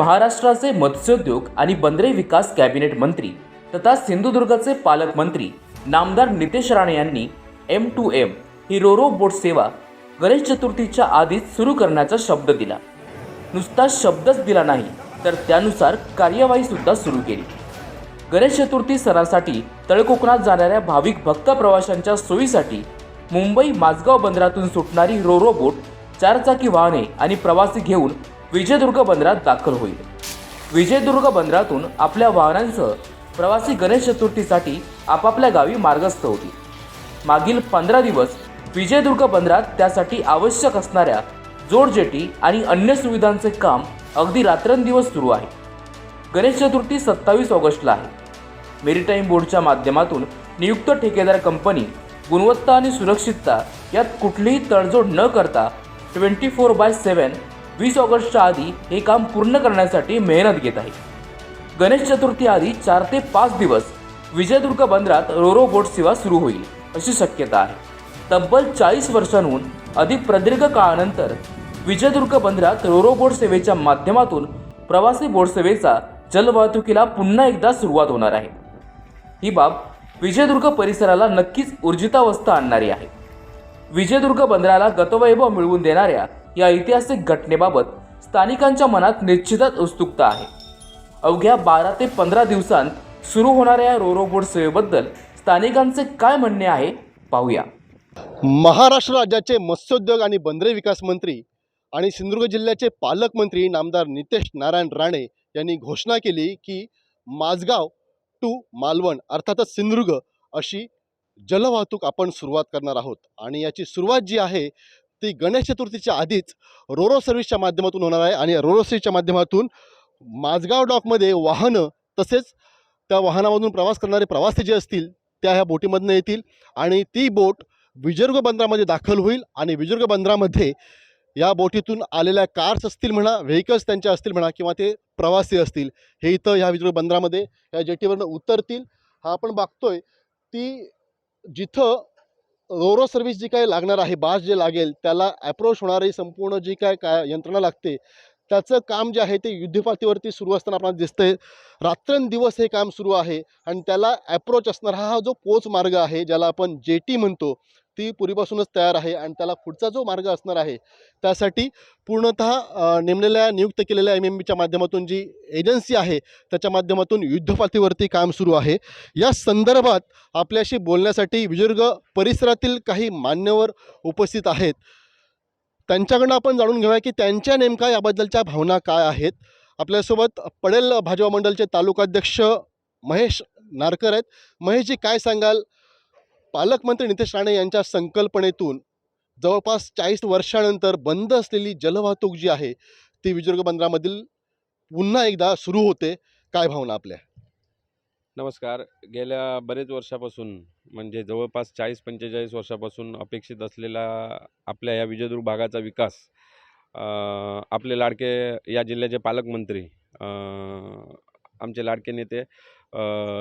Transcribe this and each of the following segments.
महाराष्ट्राचे मत्स्योद्योग आणि बंदरे विकास कॅबिनेट मंत्री तथा सिंधुदुर्गचे पालकमंत्री नामदार नितेश राणे यांनी एम टू एम ही रोरो बोट सेवा गणेश चतुर्थीच्या आधीच सुरू करण्याचा शब्द दिला. नुसता शब्दच दिला नाही तर त्यानुसार कार्यवाही सुद्धा सुरू केली. गणेश चतुर्थी सणासाठी तळकोकणात जाणाऱ्या भाविक भक्त प्रवाशांच्या सोयीसाठी मुंबई माझगाव बंदरातून सुटणारी रोरो बोट चारचाकी वाहने आणि प्रवासी घेऊन विजयदुर्ग बंदरात दाखल होईल. विजयदुर्ग बंदरातून आपल्या वाहनांसह प्रवासी गणेश चतुर्थीसाठी आपापल्या गावी मार्गस्थ होतील. मागील पंधरा दिवस विजयदुर्ग बंदरात त्यासाठी आवश्यक असणाऱ्या जोडजेटी आणि अन्य सुविधांचे काम अगदी रात्रंदिवस सुरू आहे. गणेश चतुर्थी सत्तावीस ऑगस्टला आहे. मेरीटाईम बोर्डच्या माध्यमातून नियुक्त ठेकेदार कंपनी गुणवत्ता आणि सुरक्षितता यात कुठलीही तडजोड न करता ट्वेंटी फोर बाय सेवन वीस ऑगस्टच्या आधी हे काम पूर्ण करण्यासाठी मेहनत घेत आहे. गणेश चतुर्थी आधी चार ते पाच दिवस विजयदुर्ग बंदरात रोरो बोट सेवा सुरू होईल अशी शक्यता आहे. तब्बल चाळीस वर्षांहून अधिक प्रदीर्घ काळानंतर विजयदुर्ग बंदरात रोरो बोट सेवेच्या माध्यमातून प्रवासी बोट सेवेचा जलवाहतुकीला पुन्हा एकदा सुरुवात होणार आहे. ही बाब विजयदुर्ग परिसराला नक्कीच ऊर्जितावस्था आणणारी आहे. विजयदुर्ग बंदराला गतवैभव मिळवून देणाऱ्या या ऐतिहासिक घटनेबाबत स्थानिकांच्या मनात निश्चितच उत्सुकता आहे. अवघ्या बारा ते पंधरा दिवसांत सुरू होणाऱ्या रोरो बोट सेवेबद्दल स्थानिकांचे काय म्हणणे आहे पाहूया. महाराष्ट्र राज्याचे मत्स्योद्योग आणि बंदरे विकास मंत्री आणि सिंधुदुर्ग जिल्ह्याचे पालकमंत्री नामदार नितेश नारायण राणे यांनी घोषणा केली की माझगाव टू मालवण अर्थातच सिंधुदुर्ग अशी जलवाहतूक आपण सुरुवात करणार आहोत. आणि याची सुरुवात जी आहे ती गणेश चतुर्थीच्या आधीच रोरो सर्व्हिसच्या माध्यमातून होणार आहे. आणि रोरो सर्व्हिसच्या माध्यमातून माझगाव डॉकमध्ये वाहनं तसेच त्या वाहनामधून प्रवास करणारे प्रवासी जे असतील त्या ह्या बोटीमधनं येतील. आणि ती बोट विजर्ग बंदरामध्ये दाखल होईल. आणि विजर्ग बंदरामध्ये या बोटीतून आलेल्या कार्स असतील म्हणा व्हेकल्स त्यांच्या असतील म्हणा किंवा ते प्रवासी असतील हे इथं ह्या विजर्ग बंदरामध्ये या जेटीवरनं उतरतील. हा आपण बघतोय ती जिथं रोरो सर्व्हिस जी काय लागणार आहे बास जे लागेल त्याला ॲप्रोच होणारी संपूर्ण जी काय काय यंत्रणा लागते त्याचं काम जे आहे ते युद्धपातीवरती सुरू असताना आपल्याला दिसतंय. रात्रंदिवस हे काम सुरू आहे आणि त्याला ॲप्रोच असणारा हा जो पोच मार्ग आहे ज्याला आपण जेटी म्हणतो ती पूर्वीपासूनच तयार आहे आणि त्याला पुढचा जो मार्ग असणार आहे त्यासाठी पूर्णतः नेमलेल्या नियुक्त केलेल्या एम एम बीच्या माध्यमातून जी एजन्सी आहे त्याच्या माध्यमातून युद्धपातळीवरती काम सुरू आहे. या संदर्भात आपल्याशी बोलण्यासाठी विजुर्ग परिसरातील काही मान्यवर उपस्थित आहेत. त्यांच्याकडनं आपण जाणून घेऊया की त्यांच्या नेमका याबद्दलच्या भावना काय आहेत. आपल्यासोबत पडेल भाजपा मंडलचे तालुकाध्यक्ष महेश नारकर आहेत. महेशजी काय सांगाल? पालकमंत्री नितेश राणे यांच्या संकल्पनेतून जवळपास चाळीस वर्षानंतर बंद असलेली जलवाहतूक जी आहे ती विजयदुर्ग बंदरामधील पुन्हा एकदा सुरू होते. काय भावना आपल्या? नमस्कार. गेल्या बरेच वर्षापासून म्हणजे जवळपास चाळीस पंचेचाळीस वर्षापासून अपेक्षित असलेला आपल्या या विजयदुर्ग भागाचा विकास आपले लाडके या जिल्ह्याचे पालकमंत्री आमचे लाडके नेते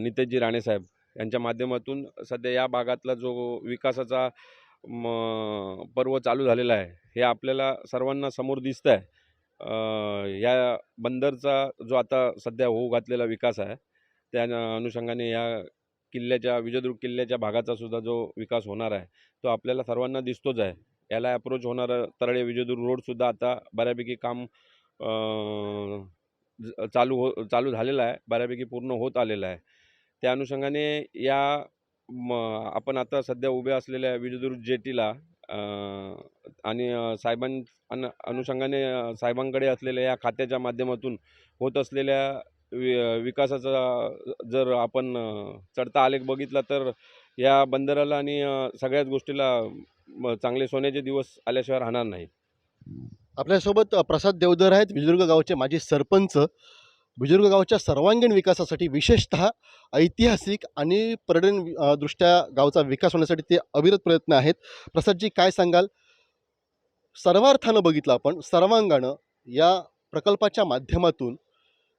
नितेशजी राणेसाहेब यांच्या माध्यमातून सध्या या भागातला जो विकासाचा म पर्व चालू झालेला आहे हे आपल्याला सर्वांना समोर दिसतं आहे. या बंदरचा जो आता सध्या होऊ घातलेला विकास आहे त्या अनुषंगाने या किल्ल्याच्या विजयदुर्ग किल्ल्याच्या भागाचा सुद्धा जो विकास होणार आहे तो आपल्याला सर्वांना दिसतोच आहे. याला अप्रोच होणारं तरळे विजयदुर्ग रोडसुद्धा आता बऱ्यापैकी काम ज- चालू हो चालू झालेलं आहे बऱ्यापैकी पूर्ण होत आलेलं आहे. त्या अनुषंगाने या म आपण आता सध्या उभ्या असलेल्या विजयदुर्ग जेटीला आणि साहेबां अन अनुषंगाने साहेबांकडे असलेल्या या खात्याच्या माध्यमातून होत असलेल्या वि विकासाचा जर आपण चढता आलेख बघितला तर या बंदराला आणि सगळ्याच गोष्टीला चांगले सोन्याचे दिवस आल्याशिवाय राहणार नाहीत आपल्यासोबत प्रसाद देवधर आहेत विजयदुर्ग गावचे माजी सरपंच. बुजुर्ग गावच्या सर्वांगीण विकासासाठी विशेषतः ऐतिहासिक आणि पर्यटन दृष्ट्या गावचा विकास होण्यासाठी ते अविरत प्रयत्न आहेत. प्रसादजी काय सांगाल? सर्वार्थानं बघितलं आपण सर्वांगानं या प्रकल्पाच्या माध्यमातून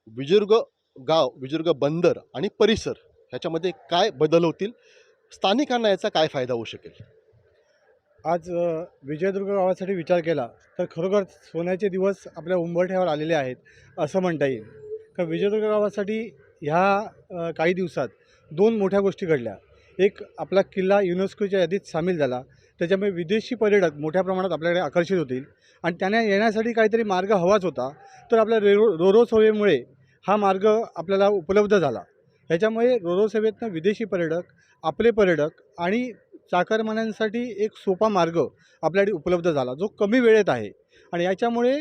बुजुर्ग गाव बुजुर्ग बंदर आणि परिसर ह्याच्यामध्ये काय बदल होतील? स्थानिकांना याचा काय फायदा होऊ शकेल? आज विजयदुर्ग गावासाठी विचार केला तर खरोखर सोन्याचे दिवस आपल्या उंबरठ्यावर आलेले आहेत असं म्हणता येईल. का विजयदुर्ग गावासाठी ह्या काही दिवसात दोन मोठ्या गोष्टी घडल्या. एक आपला किल्ला युनेस्कोच्या यादीत सामील झाला. त्याच्यामुळे विदेशी पर्यटक मोठ्या प्रमाणात आपल्याकडे आकर्षित होतील. आणि त्यांना येण्यासाठी काहीतरी मार्ग हवाच होता. तर आपल्या रेरो रोरो सेवेमुळे हा मार्ग आपल्याला उपलब्ध झाला. ह्याच्यामुळे रोरो सेवेतनं विदेशी पर्यटक आपले पर्यटक आणि चाकरमान्यांसाठी एक सोपा मार्ग आपल्याकडे उपलब्ध झाला जो कमी वेळेत आहे. आणि याच्यामुळे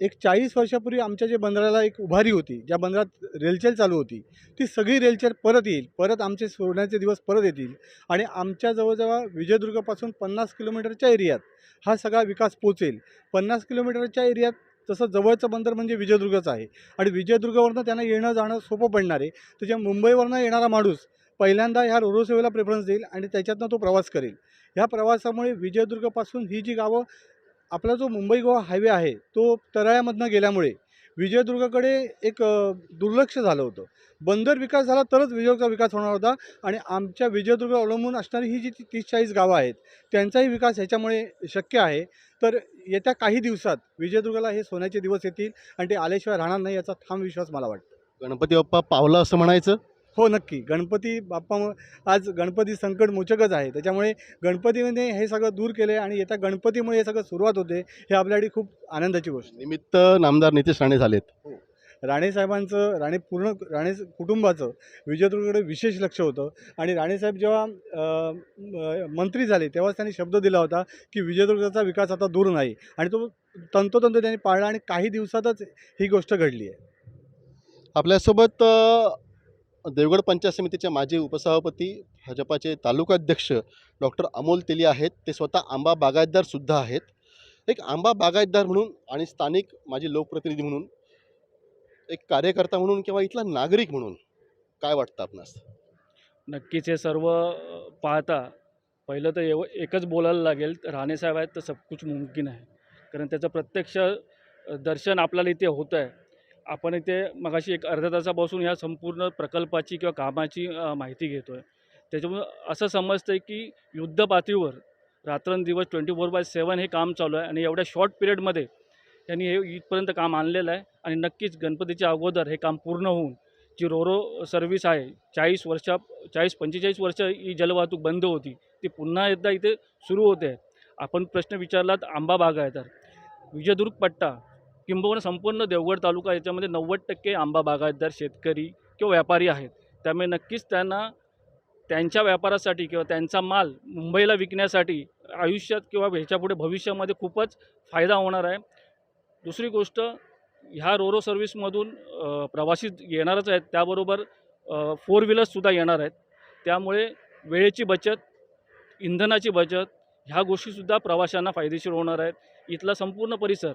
एक चाळीस वर्षापूर्वी आमच्या जे बंदराला एक उभारी होती ज्या बंदरात रेलचेल चालू होती ती सगळी रेलचेल परत येईल परत आमचे सोडण्याचे दिवस परत येतील आणि आमच्या जवळजवळ विजयदुर्गपासून पन्नास किलोमीटरच्या एरियात हा सगळा विकास पोचेल पन्नास किलोमीटरच्या एरियात तसं जवळचं बंदर म्हणजे विजयदुर्गच आहे आणि विजयदुर्गवरनं त्यांना येणं जाणं सोपं पडणार आहे. त्याच्या मुंबईवरनं येणारा माणूस पहिल्यांदा ह्या रोरो सेवेला प्रेफरन्स देईल आणि त्याच्यातनं तो प्रवास करेल. ह्या प्रवासामुळे विजयदुर्गपासून ही जी गावं आपला जो मुंबई गोवा हायवे आहे तो तराळ्यामधनं गेल्यामुळे विजयदुर्गाकडे एक दुर्लक्ष झालं होतं. बंदर विकास झाला तरच विजयदुर्गचा विकास होणार होता आणि आमच्या विजयदुर्ग अवलंबून असणारी ही जी तीस चाळीस गावं आहेत त्यांचाही विकास ह्याच्यामुळे शक्य आहे. तर येत्या काही दिवसात विजयदुर्गाला हे सोन्याचे दिवस येतील आणि ते आल्याशिवाय राहणार नाही याचा ठाम विश्वास मला वाटतो. गणपती बाप्पा पावला असं म्हणायचं? हो नक्की. गणपती बाप्पा आज गणपती संकट मोचकच आहे. त्याच्यामुळे गणपतीने हे सगळं दूर केले आणि येत्या गणपतीमुळे हे सगळं सुरुवात होते हे आपल्यासाठी खूप आनंदाची गोष्ट. निमित्त नामदार नितेश राणे झालेत. राणेसाहेबांचं राणे पूर्ण राणे कुटुंबाचं विजयदुर्गकडे विशेष लक्ष होतं. आणि राणेसाहेब जेव्हा मंत्री झाले तेव्हाच त्यांनी शब्द दिला होता की विजयदुर्गचा विकास आता दूर नाही. आणि तो तंतोतंत त्यांनी पाळला आणि काही दिवसातच ही गोष्ट घडली आहे आपल्यासोबत देवगड पंचायत समितीचे माजी उपसभापती भाजपाचे तालुकाध्यक्ष डॉक्टर अमोल तेली आहेत. ते स्वतः आंबा बागायतदारसुद्धा आहेत. एक आंबा बागायतदार म्हणून आणि स्थानिक माजी लोकप्रतिनिधी म्हणून एक कार्यकर्ता म्हणून किंवा इथला नागरिक म्हणून काय वाटतं आपणास नक्कीच हे सर्व पाहता पहिलं तर एव एकच बोलायला लागेल राणेसाहेब आहेत तर सब कुछ मुमकिन आहे. कारण त्याचं प्रत्यक्ष दर्शन आपल्याला इथे होतं आहे आपण इथे मगाशी एक अर्ध्या तासापासून ह्या संपूर्ण प्रकल्पाची किंवा कामाची माहिती घेतो आहे त्याच्यामुळं असं समजतं आहे की युद्ध पातळीवर रात्रंदिवस ट्वेंटी फोर बाय सेवन हे काम चालू आहे आणि एवढ्या शॉर्ट पिरियडमध्ये त्यांनी हे इथपर्यंत काम आणलेलं आहे आणि नक्कीच गणपतीच्या अगोदर हे काम पूर्ण होऊन जी रोरो सर्व्हिस आहे चाळीस वर्षा चाळीस पंचेचाळीस वर्ष ही जलवाहतूक बंद होती ती पुन्हा एकदा इथे सुरू होते. आहे आपण प्रश्न विचारलात आंबा बाग आहे तर विजयदुर्ग पट्टा किंबहुना संपूर्ण देवगड तालुका याच्यामध्ये नव्वद टक्के आंबा बागायतदार शेतकरी किंवा व्यापारी आहेत. त्यामुळे नक्कीच त्यांना त्यांच्या व्यापारासाठी किंवा त्यांचा माल मुंबईला विकण्यासाठी आयुष्यात किंवा ह्याच्यापुढे भविष्यामध्ये खूपच फायदा होणार आहे. दुसरी गोष्ट ह्या रोरो सर्व्हिसमधून प्रवासी येणारच आहेत. त्याबरोबर फोर व्हीलर्ससुद्धा येणार आहेत. त्यामुळे वेळेची बचत इंधनाची बचत ह्या गोष्टीसुद्धा प्रवाशांना फायदेशीर होणार आहेत इथला संपूर्ण परिसर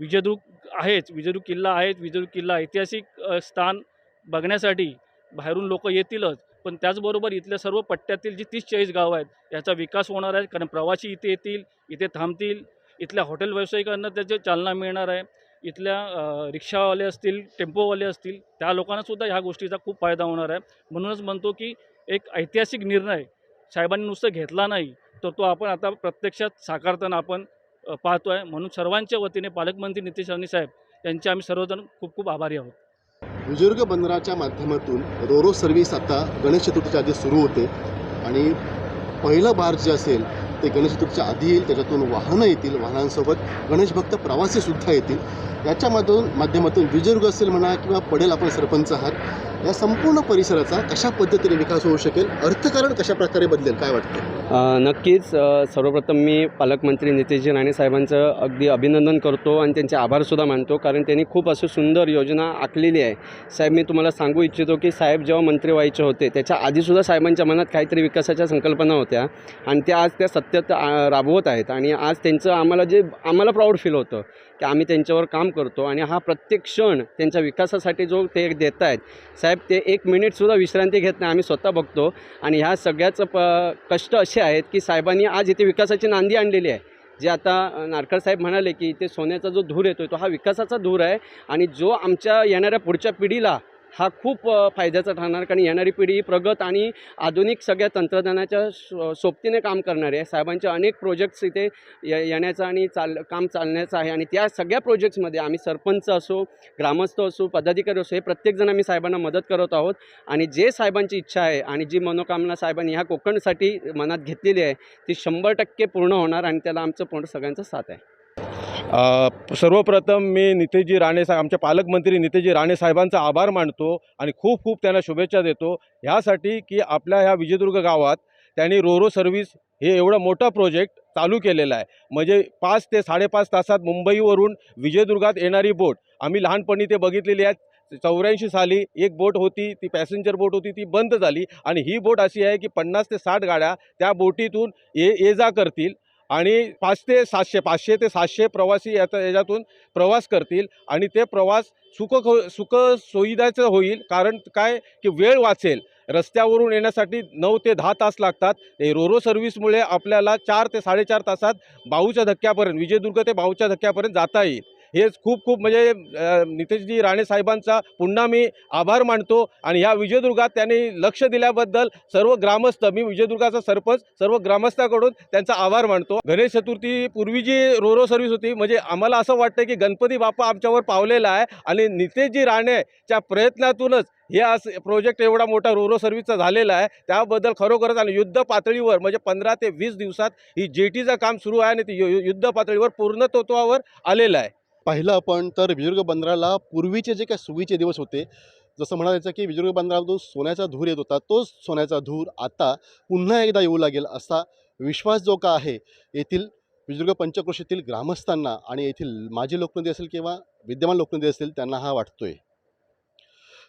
विजयदुर्ग आहेच विजयदुर्ग किल्ला आहेच विजयदुर्ग किल्ला ऐतिहासिक स्थान बघण्यासाठी बाहेरून लोक येतीलच. पण त्याचबरोबर इथल्या सर्व पट्ट्यातील जी तीस चाळीस गावं आहेत याचा विकास होणार आहे. कारण प्रवासी इथे येतील इथे थांबतील. इथल्या हॉटेल व्यावसायिकांना त्याचे चालना मिळणार आहे. इथल्या रिक्षावाले असतील टेम्पोवाले असतील त्या लोकांनासुद्धा ह्या गोष्टीचा खूप फायदा होणार आहे. म्हणूनच म्हणतो की एक ऐतिहासिक निर्णय साहेबांनी नुसतं घेतला नाही तर तो आपण आता प्रत्यक्षात साकारताना आपण पाहतो आहे म्हणून सर्वांच्या वतीने पालकमंत्री नितेश राणे साहेब यांचे आम्ही सर्वजण खूप खूप आभारी आहोत. बुजुर्ग बंदराच्या माध्यमातून रोरो सर्व्हिस आता गणेश चतुर्थीच्या आधी सुरू होते आणि पहिलं बार जे असेल ते गणेश चतुर्थीच्या आधी येईल. त्याच्यातून वाहनं येतील वाहनांसोबत गणेश भक्त प्रवासीसुद्धा येतील. याच्या माध्यमातून माध्यमातून विजयदुर्ग असेल म्हणा किंवा पडेल आपण सरपंच आहात या संपूर्ण परिसराचा कशा पद्धतीने विकास होऊ शकेल अर्थकारण कशा प्रकारे बदलेल काय वाटतं? नक्कीच सर्वप्रथम मी पालकमंत्री नितीशजी राणे साहेबांचं अगदी अभिनंदन करतो आणि त्यांचे आभारसुद्धा मानतो कारण त्यांनी खूप अशी सुंदर योजना आखलेली आहे. साहेब मी तुम्हाला सांगू इच्छितो की साहेब जेव्हा मंत्री व्हायचे होते त्याच्या आधीसुद्धा साहेबांच्या मनात काहीतरी विकासाच्या संकल्पना होत्या आणि त्या आज त्या सत्यात राबवत आहेत आणि आज त्यांचं आम्हाला जे आम्हाला प्राऊड फील होतं की आम्ही त्यांच्यावर काम करतो आणि हा प्रत्येक क्षण त्यांच्या विकासासाठी जो ते देत आहेत. साहेब साहेब ते एक मिनिटसुद्धा विश्रांती घेत नाही. आम्ही स्वतः बघतो. आणि ह्या सगळ्याचं प कष्ट असे आहेत की साहेबांनी आज इथे विकासाची नांदी आणलेली आहे. जे आता नारकर साहेब म्हणाले की इथे सोन्याचा जो धूर येतो तो हा विकासाचा धूर आहे. आणि जो आमच्या येणाऱ्या पुढच्या पिढीला हा खूप फायद्याचा ठरणार. कारण येणारी पिढी ही प्रगत आणि आधुनिक सगळ्या तंत्रज्ञानाच्या सो सोबतीने काम करणारी आहे. साहेबांचे अनेक प्रोजेक्ट्स इथे ये येण्याचं आणि चाल काम चालण्याचं आहे. आणि त्या सगळ्या प्रोजेक्ट्समध्ये आम्ही सरपंच असो ग्रामस्थ असो पदाधिकारी असो हे प्रत्येकजण आम्ही साहेबांना मदत करत आहोत. आणि जे साहेबांची इच्छा आहे आणि जी मनोकामना साहेबांनी ह्या कोकणसाठी मनात घेतलेली आहे ती शंभर टक्के पूर्ण होणार आणि त्याला आमचं पूर्ण सगळ्यांचं साथ आहे. सर्वप्रथम मी नितेशजी राणे साहेब आमच्या पालकमंत्री नितेशजी राणे साहेबांचा आभार मानतो आणि खूप खूप त्यांना शुभेच्छा देतो. ह्यासाठी की आपल्या ह्या विजयदुर्ग गावात त्यांनी रोरो सर्व्हिस हे एवढं मोठा प्रोजेक्ट चालू केलेला आहे. म्हणजे पाच ते साडेपाच तासात मुंबईवरून विजयदुर्गात येणारी बोट आम्ही लहानपणी ते बघितलेली आहे चौऱ्याऐंशी साली एक बोट होती ती पॅसेंजर बोट होती ती बंद झाली आणि ही बोट अशी आहे की पन्नास ते साठ गाड्या त्या बोटीतून ये ये जा करतील. आणि पाच ते सातशे पाचशे ते सातशे प्रवासी याचा याच्यातून प्रवास करतील आणि ते प्रवास सुख सुख सोयीदाचं होईल. कारण काय? की वेळ वाचेल. रस्त्यावरून येण्यासाठी नऊ ते दहा तास लागतात. हे रोरो सर्व्हिसमुळे आपल्याला चार ते साडेचार तासात बाहूच्या धक्क्यापर्यंत विजयदुर्ग ते बाहूच्या धक्क्यापर्यंत जाता येईल. हेच खूप खूप म्हणजे नितेशजी राणे साहेबांचा पुन्हा मी आभार मानतो आणि ह्या विजयदुर्गात त्यांनी लक्ष दिल्याबद्दल सर्व ग्रामस्थ मी विजयदुर्गाचा सरपंच सर्व ग्रामस्थाकडून त्यांचा आभार मानतो. गणेश चतुर्थी पूर्वी जी रोरो सर्व्हिस होती म्हणजे आम्हाला असं वाटतं की गणपती बाप्पा आमच्यावर पावलेला आहे आणि नितेशजी राणेच्या प्रयत्नातूनच हे आज प्रोजेक्ट एवढा मोठा रोरो सर्व्हिसचा झालेला आहे. त्याबद्दल खरोखरच आणि युद्ध पातळीवर म्हणजे पंधरा ते वीस दिवसात ही जेटीचं काम सुरू आहे आणि ते युद्ध पातळीवर पूर्णत्वावर आलेलं आहे. पाहिलं आपण तर विजुर्ग बंदराला पूर्वीचे जे काही सुवीचे दिवस होते जसं म्हणायचं की की बंदराला जो सोन्याचा धूर येत होता तोच सोन्याचा धूर आता पुन्हा एकदा येऊ लागेल असा विश्वास जो का आहे येथील विजुर्ग पंचक्रोशीतील ग्रामस्थांना आणि येथील माजी लोकप्रतिनिधी असेल किंवा विद्यमान लोकप्रतिनिधी असेल त्यांना हा वाटतोय.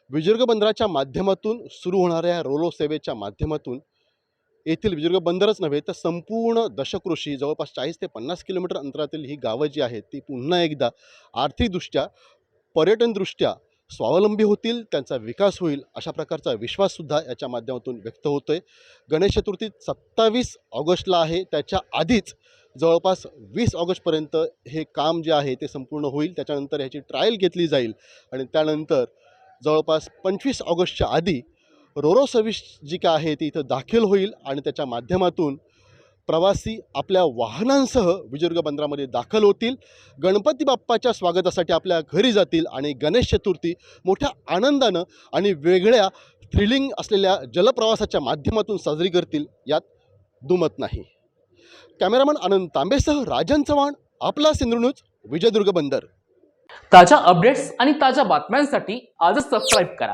विजुर्ग बंदराच्या माध्यमातून सुरू होणाऱ्या रोलो सेवेच्या माध्यमातून येथील विजुर्ग बंदरच नव्हे तर संपूर्ण दशकृषी जवळपास चाळीस ते पन्नास किलोमीटर अंतरातील ही गावं जी आहेत ती पुन्हा एकदा आर्थिकदृष्ट्या पर्यटनदृष्ट्या स्वावलंबी होतील त्यांचा विकास होईल अशा प्रकारचा विश्वाससुद्धा याच्या माध्यमातून व्यक्त होतो आहे गणेश चतुर्थी सत्तावीस ऑगस्टला आहे त्याच्या आधीच जवळपास वीस ऑगस्टपर्यंत हे काम जे आहे ते संपूर्ण होईल त्याच्यानंतर ह्याची ट्रायल घेतली जाईल आणि त्यानंतर जवळपास पंचवीस ऑगस्टच्या आधी रोरो सर्व्हिस जी काय आहे ती इथं दाखल होईल आणि त्याच्या माध्यमातून प्रवासी आपल्या वाहनांसह विजयदुर्ग बंदरामध्ये दाखल होतील. गणपती बाप्पाच्या स्वागतासाठी आपल्या घरी जातील आणि गणेश चतुर्थी मोठ्या आनंदानं आणि वेगळ्या थ्रिलिंग असलेल्या जलप्रवासाच्या माध्यमातून साजरी करतील यात दुमत नाही. कॅमेरामन आनंद तांबेसह राजन चव्हाण आपला सिंधू विजयदुर्ग बंदर. ताज्या अपडेट्स आणि ताज्या बातम्यांसाठी आजच सबस्क्राईब करा.